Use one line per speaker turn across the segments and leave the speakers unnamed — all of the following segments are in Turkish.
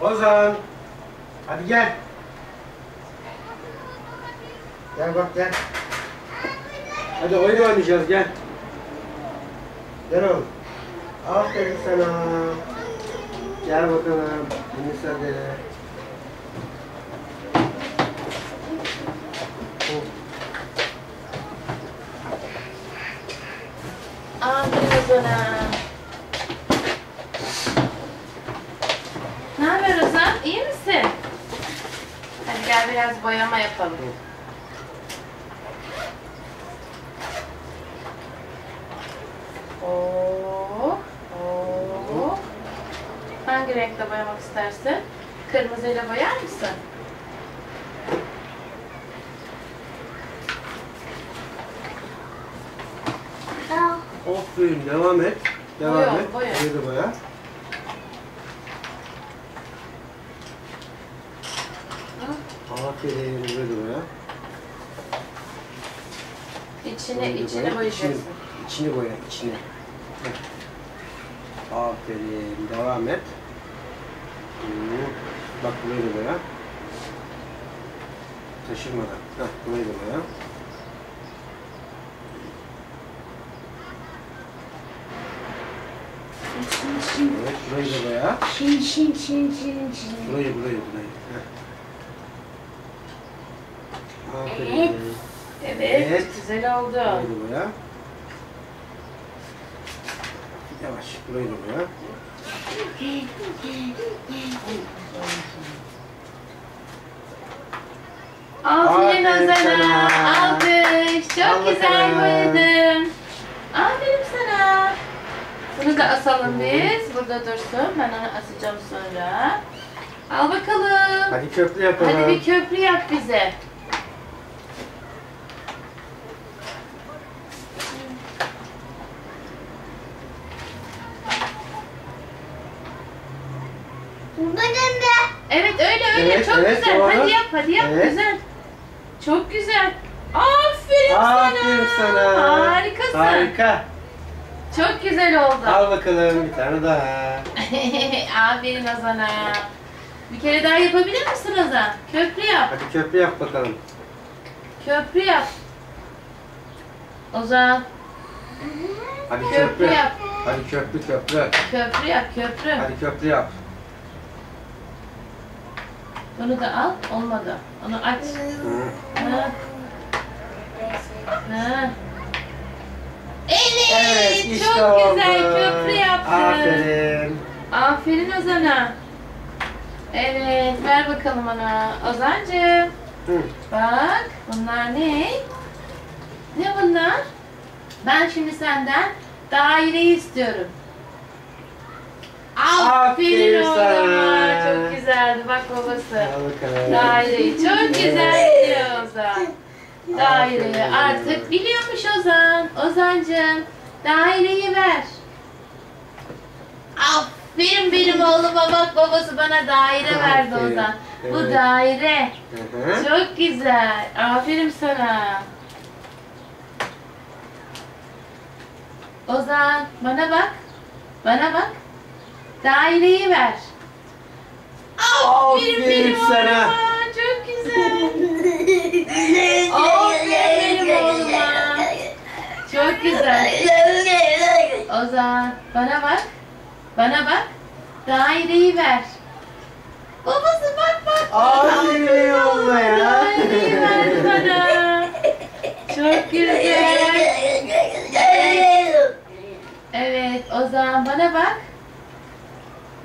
Ozan. Hadi gel. Gel bak gel. Hadi oyun oynayacağız gel. Gel oğlum. Aferin sana. Gel bakalım. Yunus hadi.
Aferin sana. Ne haber Ozan? İyi misin? Hadi gel biraz boyama yapalım. Oo, oo. Hangi renkle boyamak istersin? Kırmızıyla boyar mısın?
Aferin devam et. Devam
Boya,
et. Burayı da boya. Boya.
İçine, içine
boya.
boyayacaksın.
İçini, içini boya, içini. Heh. Aferin, devam et. Bak burayı da boya. Taşırmadan. Heh, burayı da boya. Evet, burayı da boya.
Şin şin şin şin şin.
Burayı, burayı, burayı. Heh. Aferin.
Evet.
Evet,
Evet.
güzel oldu.
Burayı da boya. Yavaş, burayı da boya.
Aferin Ozan'a. Alkış. Çok
Al
güzel boyadın. Aferin sana. Bunu da asalım biz. Burada dursun. Ben onu asacağım sonra. Al bakalım.
Hadi köprü yapalım.
Hadi bir köprü yap bize.
Bunun da.
Evet öyle öyle.
Evet,
Çok
evet,
güzel.
doğru.
Hadi yap hadi yap.
Evet.
Güzel. Çok güzel. Aferin,
Aferin sana.
Harikasın.
Harika.
Çok güzel oldu.
Al bakalım bir tane daha.
Aferin Ozan'a. Bir kere daha yapabilir misin Ozan? Köprü yap.
Hadi köprü yap bakalım.
Köprü yap. Ozan.
Hadi
Köprü
köprü.
yap.
Hadi köprü köprü.
Köprü yap köprü.
Hadi köprü yap.
Bunu da al. Olmadı. Onu aç.
Hı.
Ha. Ha. Evet.
Evet işte
çok
oldu.
güzel köprü yaptın.
Aferin.
Aferin Ozan'a. Evet ver bakalım ona. Ozancığım.
Hı.
Bak bunlar ne? Ne bunlar? Ben şimdi senden daireyi istiyorum.
Aferin
oğluma.
sana.
Çok güzeldi bak babası. Daireyi çok güzel biliyor Ozan. Daireyi
Aferin.
artık biliyormuş Ozan. Ozancığım daireyi ver. Aferin benim oğluma bak babası bana daire verdi
Aferin.
Ozan. Bu daire. Çok güzel. Aferin sana. Ozan bana bak. Bana bak. Daireyi ver. Aferin, benim
sana.
oğluma. Çok güzel. Aferin benim oğluma. Çok güzel. Ozan bana bak. Bana bak. Daireyi ver. Babası bak bak.
Aferin oğluma ya.
Daireyi ver bana. Çok güzel. Evet Ozan bana bak.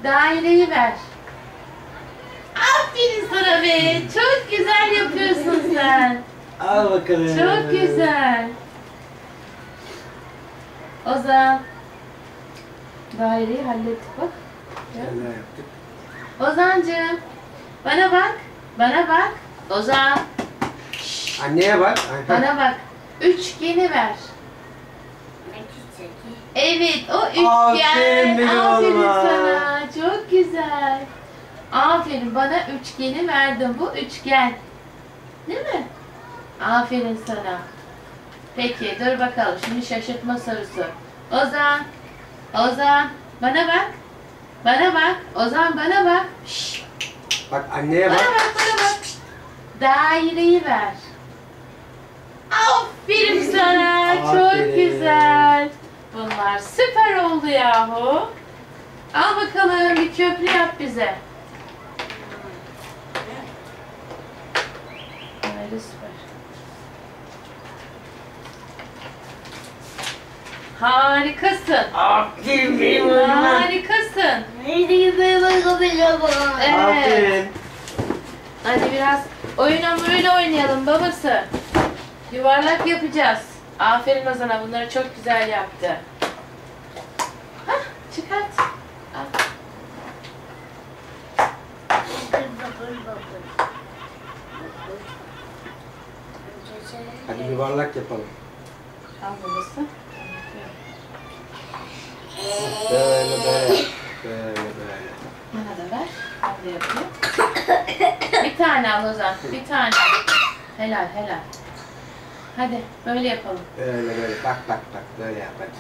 Daireyi ver. Aferin sana be. Çok güzel yapıyorsun sen.
Al bakalım.
Çok güzel. Ozan. Daireyi hallettik bak.
Neler yaptık?
Ozancığım. Bana bak. Bana bak. Ozan.
Anneye bak.
Bana bak. Üçgeni ver. Evet o üçgen.
Aferin
Aferin sana. Çok güzel. Aferin bana üçgeni verdin. Bu üçgen. Değil mi? Aferin sana. Peki dur bakalım. Şimdi şaşırtma sorusu. Ozan. Ozan. Bana bak. Bana bak. Ozan bana bak. Şşş.
Bak anneye
Bana
bak.
bak bana bak. Daireyi ver. Aferin sana. Çok
Aferin.
güzel. Bunlar süper oldu yahu. Al bakalım bir köprü yap bize. Böyle süper. Harikasın.
Aferin benim oğluma.
Harikasın.
Nerede gibi bakabiliyor bu?
Evet.
Aferin.
Hadi biraz oyun hamuruyla oynayalım babası. Yuvarlak yapacağız. Aferin Ozan'a bunları çok güzel yaptı. Hah çıkart. Al.
Hadi yuvarlak yapalım.
Al babası.
Böyle böyle. Böyle böyle.
Bana da ver. Ben de yapayım. bir tane al Ozan. Bir tane. Helal helal. Hadi böyle yapalım.
Böyle böyle. Bak bak bak. Böyle yap hadi.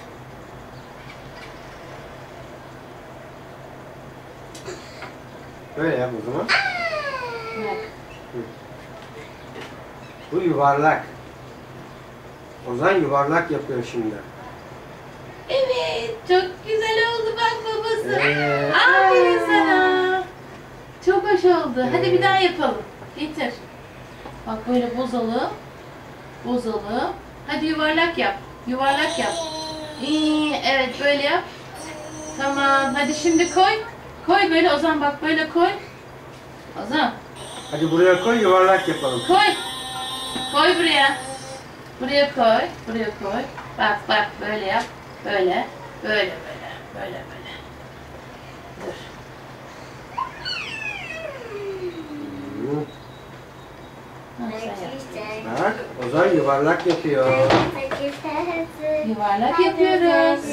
Böyle yap o zaman.
Ver.
Bu yuvarlak. Ozan yuvarlak yapıyor şimdi.
Evet çok güzel oldu bak babası.
Evet.
Aferin sana. Çok hoş oldu. Hadi bir
Evet.
daha yapalım. Getir. Bak böyle bozalım. Bozalım. Hadi yuvarlak yap. Yuvarlak yap. İyi, evet böyle yap. Tamam. Hadi şimdi koy. Koy böyle Ozan bak böyle koy. Ozan
Hadi buraya koy yuvarlak yapalım.
koy. Koy buraya. Buraya koy. Buraya koy. Bak bak böyle yap. Böyle. Böyle böyle. Böyle böyle. Dur.
Bak Ozan yuvarlak yapıyor.
Yuvarlak yapıyoruz.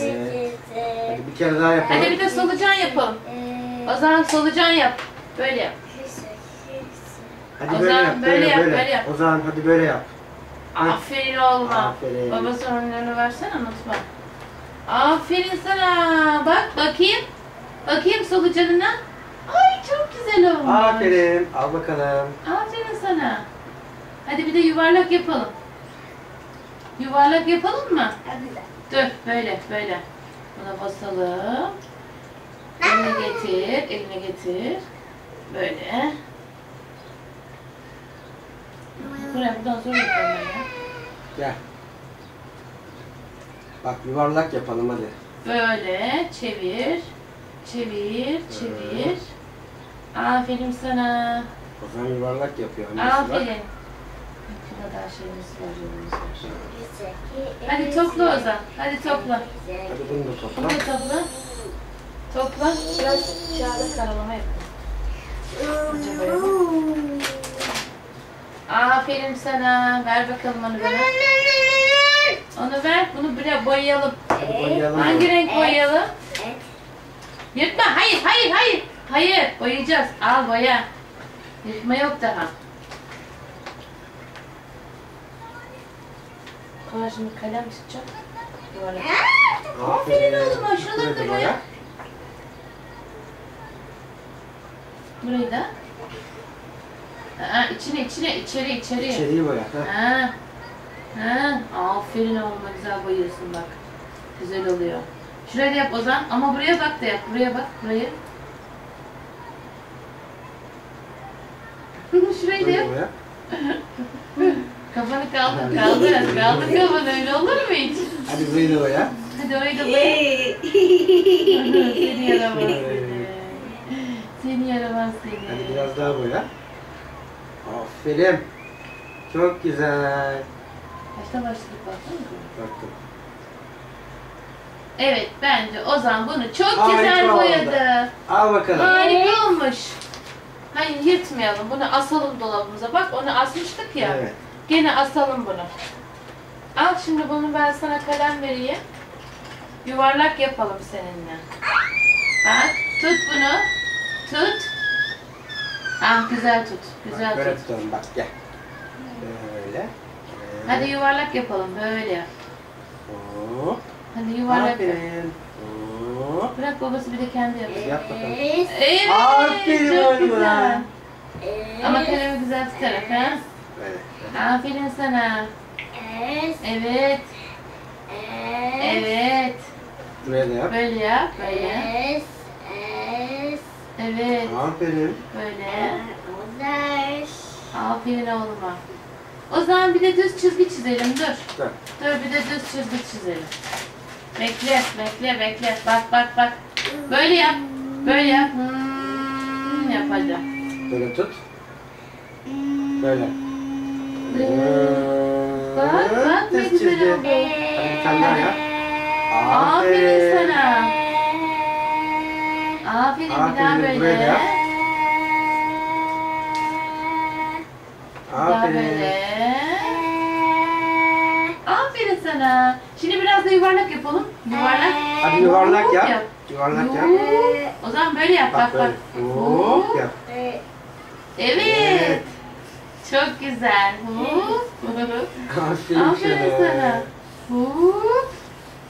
Hadi bir kere daha yapalım.
Hadi bir de solucan yapalım. O zaman solucan yap. Böyle yap.
Hadi
Ozan,
böyle yap.
böyle
Böyle
yap,
böyle.
böyle yap.
Ozan hadi böyle yap.
Aferin oğluma.
Aferin.
Babası önlerini versene unutma. Aferin sana. Bak bakayım. Bakayım solucanına. Ay çok güzel olmuş.
Aferin. Al bakalım.
Aferin sana. Hadi bir de yuvarlak yapalım. Yuvarlak yapalım mı? Dur böyle böyle. Buna basalım. Elini getir, elini getir. Böyle. Buraya buradan zor yapalım ya.
Gel. Bak yuvarlak yapalım hadi.
Böyle çevir. Çevir, çevir. Aferin sana.
Ozan yuvarlak yapıyor. Annesi bak.
Aferin. Burada daha şeyimiz var, yolumuz var. Hadi topla Ozan. Hadi topla.
Hadi bunu da
Bunu
topla.
da topla. Topla. Biraz kağıda karalama yapalım. Aferin sana. Ver bakalım onu bana. Onu ver. Bunu buraya boyayalım.
Boyayalım.
Hangi renk
Evet.
boyayalım? Yırtma. Hayır, hayır, hayır. Hayır. Boyayacağız. Al boya. Yırtma yok daha. Kolay şimdi kalem tutacağım. Aferin oğlum, şuraları da boya. Burayı da. Aa, içine içine içeri içeri.
İçeriği boya. heh.
Ha. Ha. Aferin oğluma güzel boyuyorsun bak. Güzel oluyor. Şuraya da yap Ozan ama buraya bak da yap. Buraya bak burayı. Şurayı da yap. Kafanı kaldır kaldır. Kaldır kafanı öyle olur mu hiç?
Hadi burayı da boya.
Hadi orayı da boya. seni yaramaz seni. Seni yaramaz
Hadi
seni.
biraz daha boya. Aferin. Çok güzel.
Kaçta başladık baksana.
Baktım.
Evet bence Ozan bunu çok
Harika
güzel
oldu.
boyadı.
Al bakalım.
Harika olmuş. Hayır yırtmayalım. Bunu asalım dolabımıza. Bak onu asmıştık ya.
Evet.
Gene asalım bunu. Al şimdi bunu ben sana kalem vereyim. Yuvarlak yapalım seninle. Bak tut bunu. Tut. Ah güzel tut. Güzel
Bak, böyle
tut.
tutalım bak gel. Böyle.
Hadi yuvarlak yapalım böyle yap.
Hop.
Hadi yuvarlak yap.
Aferin. Hop. Hop.
Bırak babası bir de kendi yapsın.
Yap bakalım.
Evet.
Aferin
çok güzel. Ama kalemi güzel tutarak ha.
Böyle.
Aferin sana. Evet. Evet.
Buraya da yap.
Böyle yap. Böyle. Evet.
Aferin.
Böyle. Aferin oğluma. O zaman bir de düz çizgi çizelim. Dur.
Dur.
Dur bir de düz çizgi çizelim. Bekle, bekle, bekle. Bak, bak, bak. Böyle yap. Böyle yap. Hmm, yap hadi.
Böyle tut. Böyle.
Bak, bak ne güzel
çizgi.
oldu.
Hadi bir tane daha yap.
Aferin sana. Aferin, bir daha
Aferin, buraya da
böyle.
yap.
Bir daha
Aferin.
böyle. Aferin sana. Şimdi biraz da yuvarlak yapalım. Yuvarlak.
Hadi yuvarlak
Hop
yap. Yuvarlak yap.
Yuh. O zaman böyle yap. Bak
Bak böyle. Hop yap.
Evet.
Evet.
Çok güzel. Hop.
Aferin
Aferin
sana.
sana. Hop.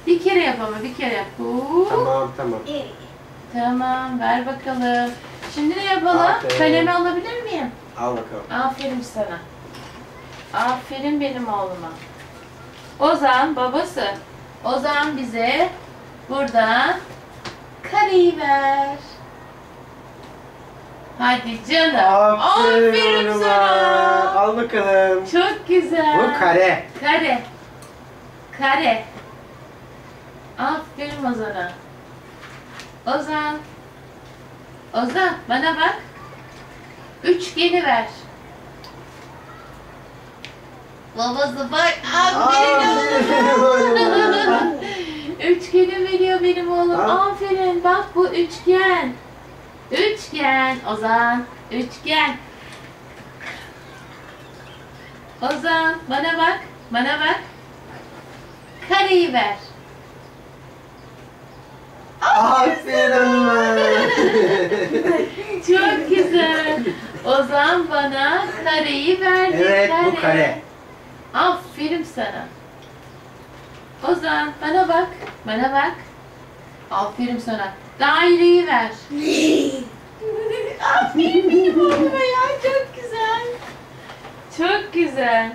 Bir kere yap ama bir kere yap. Hop.
Tamam tamam.
Tamam ver bakalım. Şimdi ne yapalım?
Aferin.
Kalemi alabilir miyim?
Al bakalım.
Aferin sana. Aferin benim oğluma. Ozan babası. Ozan bize buradan kareyi ver. Hadi canım. Aferin,
oğluma.
sana.
Al bakalım.
Çok güzel.
Bu kare.
Kare. Kare. Aferin Ozan'a. Ozan. Ozan bana bak. Üçgeni ver. Babası bak. Aferin. Üçgeni veriyor benim oğlum. Aferin. Bak bu üçgen. Üçgen. Ozan. Üçgen. Ozan bana bak. Bana bak. Kareyi ver.
Aferin.
Çok güzel. Ozan bana kareyi verdi.
Evet bu kare.
Aferin sana. Ozan bana bak. Bana bak. Aferin sana. Daireyi ver. Aferin benim oğluma ya. Çok güzel. Çok güzel.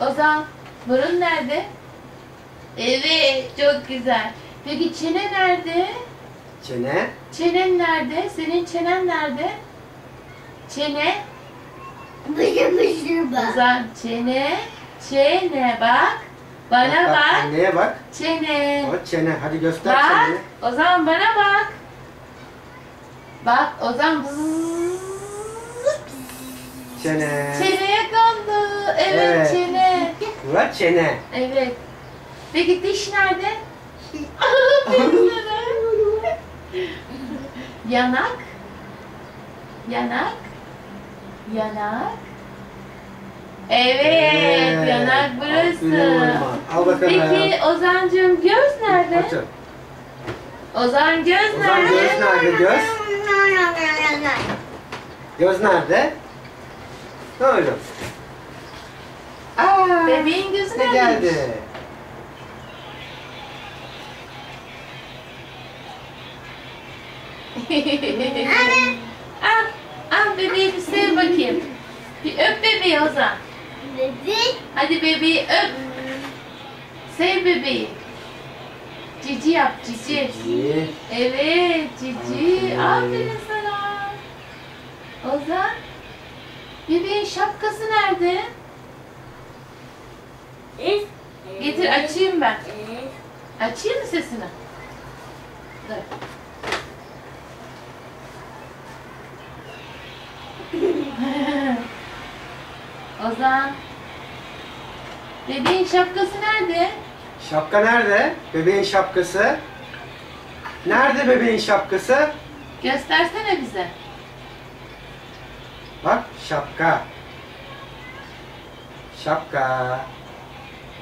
Ozan burun nerede? Evet çok güzel. Peki çene nerede?
Çene.
Çenen nerede? Senin çenen nerede? Çene. Ozan çene. Çene bak. Bana bak.
Anneye bak.
Çene.
O çene. Hadi göster
Bak.
çeneni.
Ozan bana bak. Bak Ozan bzzz.
Çene.
Çeneye kondu. Evet,
Evet.
çene.
Bu çene.
Evet. Peki diş nerede? Aferin sana. Yanak. Yanak. Yanak. Evet, yanak
Aferin
burası.
Al bakalım.
Peki Ozancığım göz nerede?
Otur.
Ozan göz
Ozan
nerede?
göz nerede göz? Göz nerede? Ne oldu? Aa,
Bebeğin gözü
ne
nerede?
Geldi?
al, al bebeği bir sev bakayım. Bir öp bebeği Ozan. Hadi bebeği öp. Sev bebeği. Cici yap cici.
İyi.
Evet cici.
Aferin.
Aferin sana. Ozan. Bebeğin şapkası nerede? Getir açayım ben. Açayım mı sesini? Dur. Ozan. Bebeğin şapkası nerede?
Şapka nerede? Bebeğin şapkası. Nerede bebeğin şapkası?
Göstersene bize.
Bak şapka. Şapka.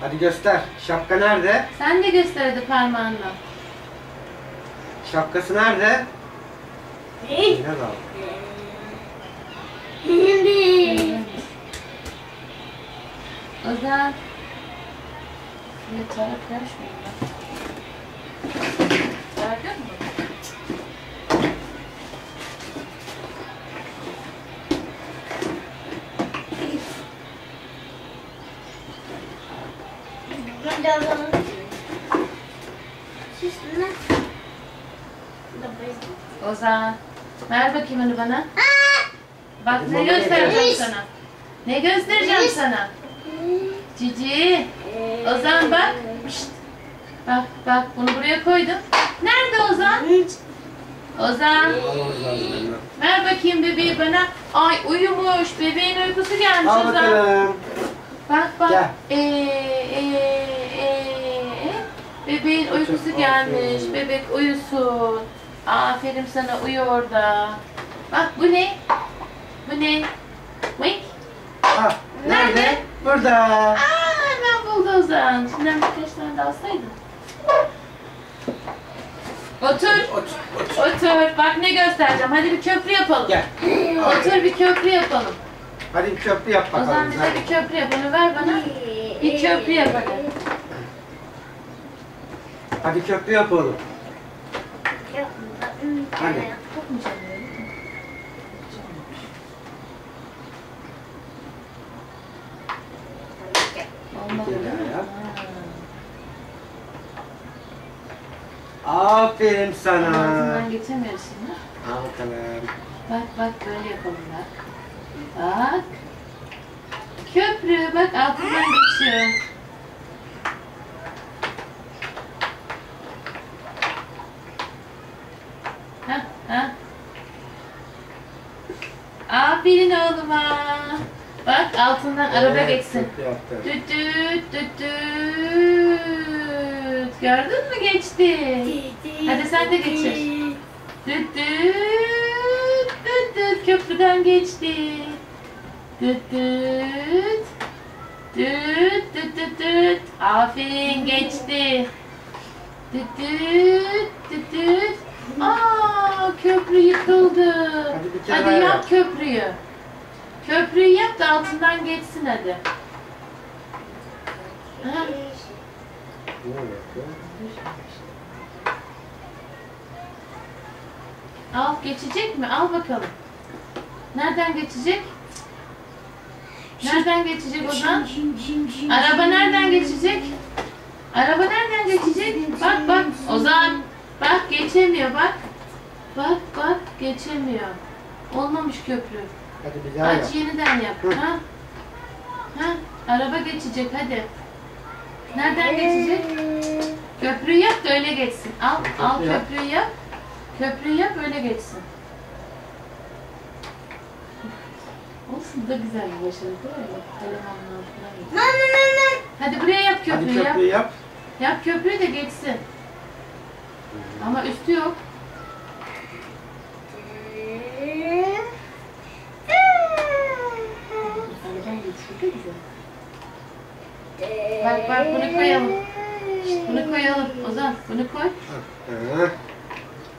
Hadi göster. Şapka nerede?
Sen de göster hadi parmağınla.
Şapkası nerede? Yine dal.
Ozan. Bir taraf karışmıyor mü?
Ben de alalım. Siz ne?
Ozan. Ver bakayım onu bana. Bak ne göstereceğim sana. Ne göstereceğim sana? Cici. Ozan bak. Şşt. Bak bak bunu buraya koydum. Nerede Ozan? Ozan. Ver bakayım bebeği bana. Ay uyumuş. Bebeğin uykusu gelmiş
Al
Ozan.
bakalım.
Bak bak.
Gel.
Ee, ee, ee. Bebeğin uykusu gelmiş. Bebek uyusun. Aferin sana uyu orada. Bak bu ne? Bu ne? Wink.
Ah, nerede?
Nerede?
Burada.
Aa hemen buldu Ozan. Şimdiden birkaç tane daha alsaydın. Otur.
Otur, otur.
Otur. Bak ne göstereceğim. Hadi bir köprü yapalım.
Gel.
Otur bir köprü yapalım.
Hadi bir köprü yap bakalım.
bize
Hadi.
bir köprü yap. Onu ver bana. Bir köprü yap hadi.
Hadi köprü yapalım. Hadi.
Çok mu çalıyor? Olmadı
Bir
değil mi?
daha yap.
Ha.
Aferin sana.
Ağzından geçemiyoruz şimdi.
Al bakalım.
Bak bak böyle yapalım bak. Bak. Köprü bak altından geçiyor. Hah hah. Aferin oğluma. Bak altından araba geçsin. Düt düt düt düt. Gördün mü geçti? Hadi sen de geçir. Düt düt düt düt köprüden geçti. Düt düt düt düt düt düt. Aferin geçti. Düt düt düt düt. Aa köprü yıkıldı.
Hadi
yap köprüyü. Köprüyü yap da altından geçsin hadi. Ha?
Ne?
Al geçecek mi? Al bakalım. Nereden geçecek? Nereden geçecek o zaman? Araba nereden geçecek? Araba nereden geçecek? Bak bak Ozan. Bak geçemiyor bak. Bak bak geçemiyor. Olmamış köprü.
Hadi bir daha yap.
Aç yeniden yap. Ha? Ha? Araba geçecek hadi. Nereden geçecek? Köprüyü yap da öyle geçsin. Al,
Köprü
al
yap.
köprüyü yap. Köprüyü yap öyle geçsin. Olsun da güzel bir başarı değil mi? Telefonun altına geç. Hadi buraya yap
Hadi
köprüyü yap.
köprüyü yap.
Yap köprüyü de geçsin. Ama üstü yok. Aradan geçiyor da güzel. Bak bak bunu koyalım. Şşt, bunu koyalım. Ozan bunu koy.
Hı.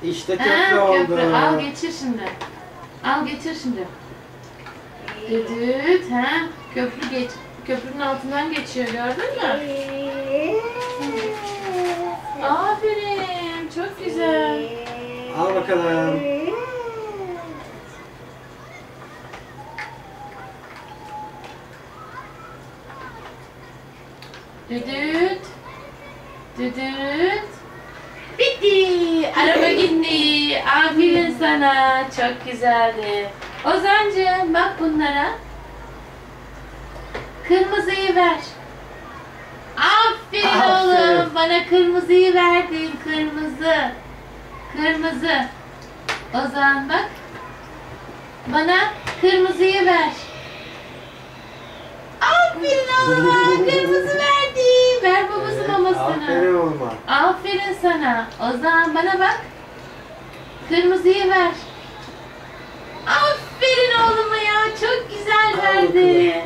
İşte köprü
Ha,
oldu.
köprü. Al geçir şimdi. Al geçir şimdi. Düdüt. Ha, köprü geç. Köprünün altından geçiyor gördün mü? Aferin. Çok güzel.
Al bakalım.
Düdüt. Düdüt. Bitti. Araba gitti. Aferin sana. Çok güzeldi. Ozancığım bak bunlara. Kırmızıyı ver. Aferin,
Aferin.
oğlum. Bana kırmızıyı verdin. Kırmızı. Kırmızı. Ozan bak. Bana kırmızıyı ver. Aferin oğluma. Kırmızı verdi. Ver babası
Evet,
mamasını.
Aferin olma.
Aferin sana. O zaman bana bak. Kırmızıyı ver. Aferin oğluma ya. Çok güzel
Al
verdi.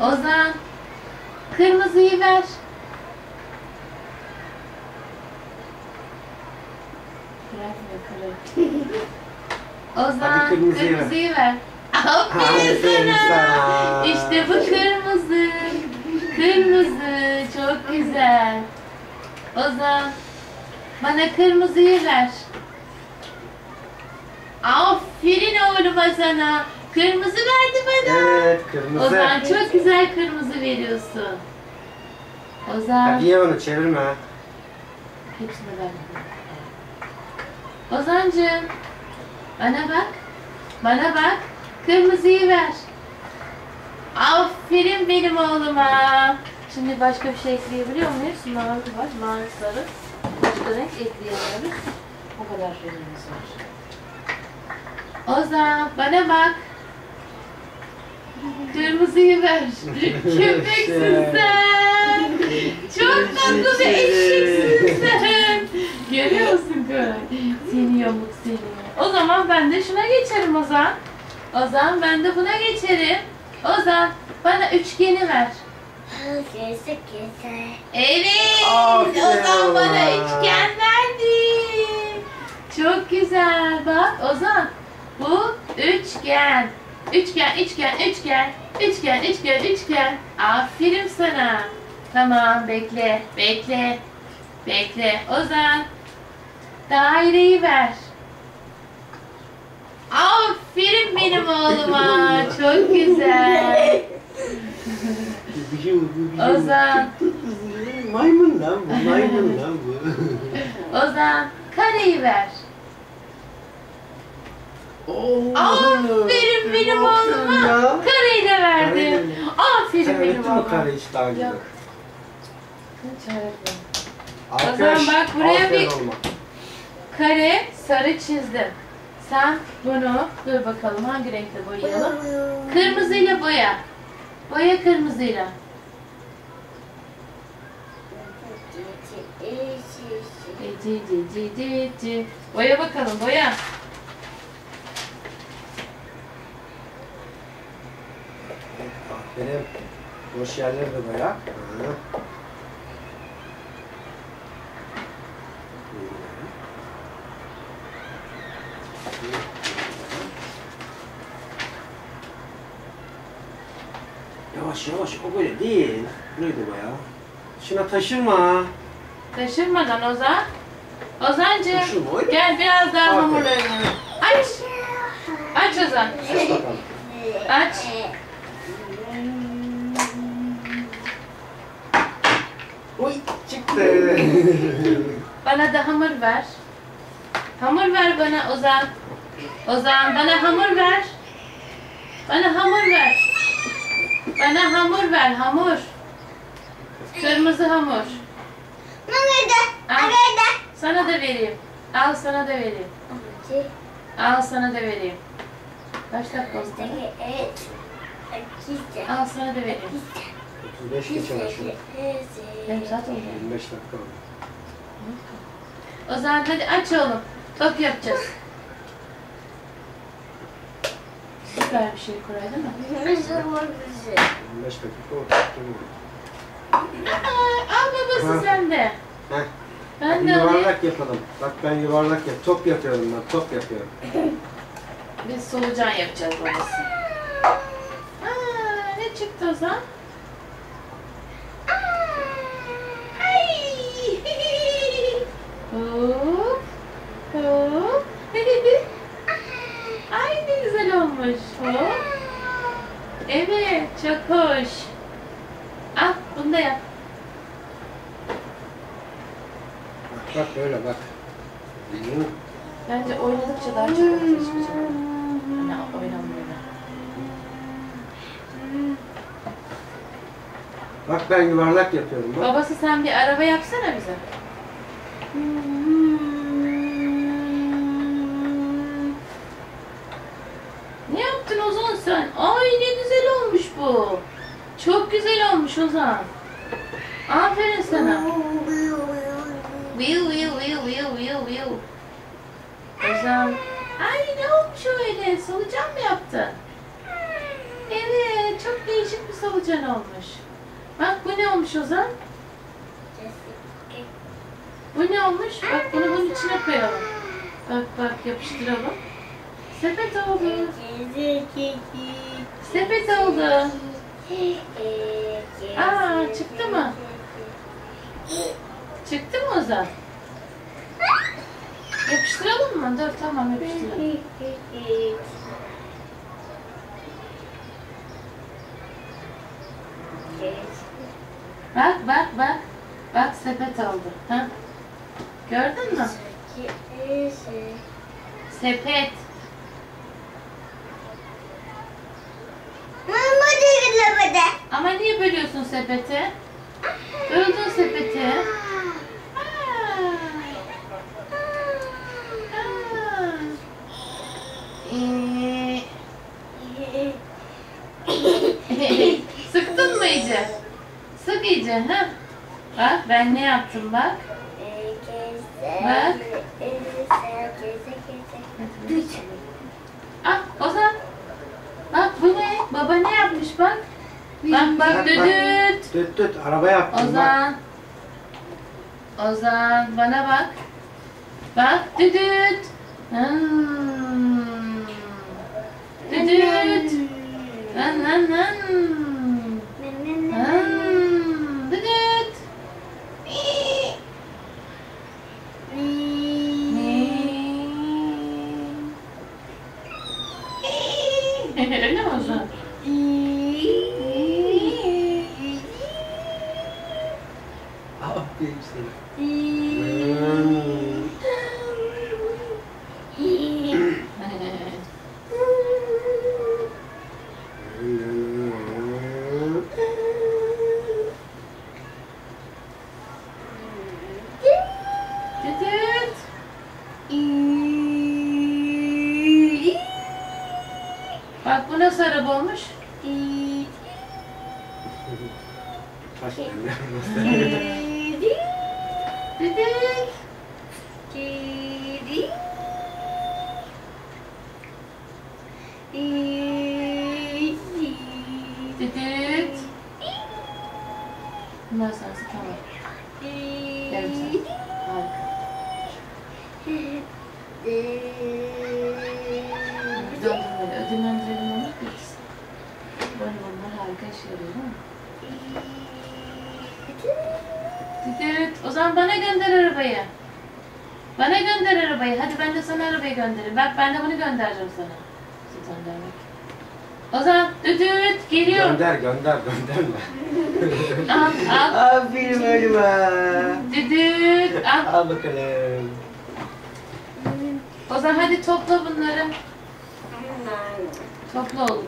Ozan. Kırmızıyı ver. Bırakmıyor kırık. Ozan
Hadi kırmızıyı ver.
kırmızıyı ver. Aferin sana.
sana.
İşte bu kırmızı. Kırmızı. Çok güzel. Ozan. Bana kırmızıyı ver. Aferin oğluma sana. Kırmızı verdi bana.
Evet kırmızı.
Ozan çok güzel kırmızı veriyorsun. Ozan.
Hadi ye onu çevirme.
Hepsini verdim. Ozancığım. Bana bak. Bana bak. Kırmızıyı ver. Aferin benim oğluma. Şimdi başka bir şey ekleyebiliyor muyuz? Mavi var, mavi sarı. Başka renk ekleyemiyoruz. O kadar şeyimiz var. Ozan bana bak. Kırmızıyı ver. Köpeksin sen. Çok tatlı bir eşeksin sen. Görüyor musun Koray? Seni yamuk seni. O zaman ben de şuna geçerim Ozan. Ozan ben de buna geçerim. Ozan bana üçgeni ver.
Kese kese.
Evet.
Aferin
Ozan bana üçgen verdi. Çok güzel. Bak Ozan. Bu üçgen. Üçgen, üçgen, üçgen. Üçgen, üçgen, üçgen. Aferin sana. Tamam bekle, bekle. Bekle. Ozan. Daireyi ver. Aferin benim oğluma. Çok güzel. Ozan.
Maymun lan bu, maymun lan bu.
Ozan kareyi ver.
Oo,
Aferin benim oğluma.
ya.
Kareyi de verdim. Aferin benim
mi
oğluma.
kare işte daha önce?
Yok.
Aferin,
bak buraya
aferin
bir-
olma.
Kare sarı çizdim. Sen bunu dur bakalım hangi renkle boyayalım. Kırmızıyla boya. Boya kırmızıyla. E, Ci ci ci ci ci. Boya bakalım boya.
Aferin. Boş yerleri de boya. Hı. Yavaş yavaş o böyle değil. Burayı da boya. Şuna taşırma.
Taşırmadan Ozan. Ozancığım
Taşırma öyle.
gel biraz daha
Aferin.
hamurlarını. Aç. Aç Ozan.
Bakalım.
Aç.
Oy çıktı.
Bana da hamur ver. Hamur ver bana Ozan. Ozan bana hamur ver. Bana hamur ver. Bana hamur ver hamur. Kırmızı hamur. Al. Sana da vereyim. Al sana da vereyim. Al sana da vereyim. Kaç dakika oldu? Al sana da vereyim.
35 geçe var şurada.
Yarım saat oldu.
25 dakika oldu.
O zaman hadi aç oğlum. Top yapacağız. Süper bir şey Koray değil mi?
25 dakika oldu. Tamam.
Aa, al babası
Ha.
sen de.
Heh.
Ben de alayım.
yuvarlak yapalım. Bak ben yuvarlak yap. Top yapıyorum ben. Top yapıyorum.
Biz solucan yapacağız babası. Aa, ne çıktı o zaman? Ay! Hop, hop. Ay ne güzel Hop. Evet, çok hoş. Al, bunu da yap.
Bak bak böyle bak.
Bence oynadıkça daha çok ortaya çıkacak. Hani oynamıyor.
Bak ben yuvarlak yapıyorum. Bak.
Babası sen bir araba yapsana bize. Ne yaptın Ozan sen? Ay ne güzel olmuş bu. Çok güzel olmuş Ozan. Aferin sana. Will will will will will will. Ozan. Ay ne olmuş öyle? Solucan mı yaptın? Evet, çok değişik bir solucan olmuş. Bak bu ne olmuş Ozan? Bu ne olmuş? Bak bunu bunun içine koyalım. Bak bak yapıştıralım. Sepet oldu. Sepet oldu. Aa, çıktı mı? Çıktı mı Ozan? Yapıştıralım mı? Dur tamam yapıştıralım. Bak bak bak. Bak sepet oldu. Ha? Gördün mü? Sepet.
Mama duygulamada.
Ama niye bölüyorsun sepeti? Böldün sepeti. Ee, Sıktın mı iyice? Sık iyice ha? Bak ben ne yaptım bak. Bak. Ah Ozan. Bak bu ne? Baba ne yapmış bak. Bak bak düdüt.
Düt düt araba yaptım bak.
Ozan. Ozan bana bak. Bak düdüt. Hmm. Düdüt. Nan nan nan. Hmm. Düdüt. Öyle mi Ozan?
Aferin sana. Hmm.
Düdüt. Bak bu nasıl araba olmuş?
Taş
Düdüt. Düdüt. Bundan sonrası tamam. Yarım saat. Harika. Döndürmeli. Ödüllendirelim onu. Biz. Böyle bunlar harika işe yarıyor değil mi? Düdüt. O zaman bana gönder arabayı. Bana gönder arabayı. Hadi arabayı göndereyim. Bak ben de bunu göndereceğim sana. Siz göndermek. O zaman düdüt geliyor.
Gönder gönder gönderme.
Al al.
Aferin Ölüme.
Düdüt. Al.
Al bakalım.
O zaman hadi topla bunları. Topla oğlum.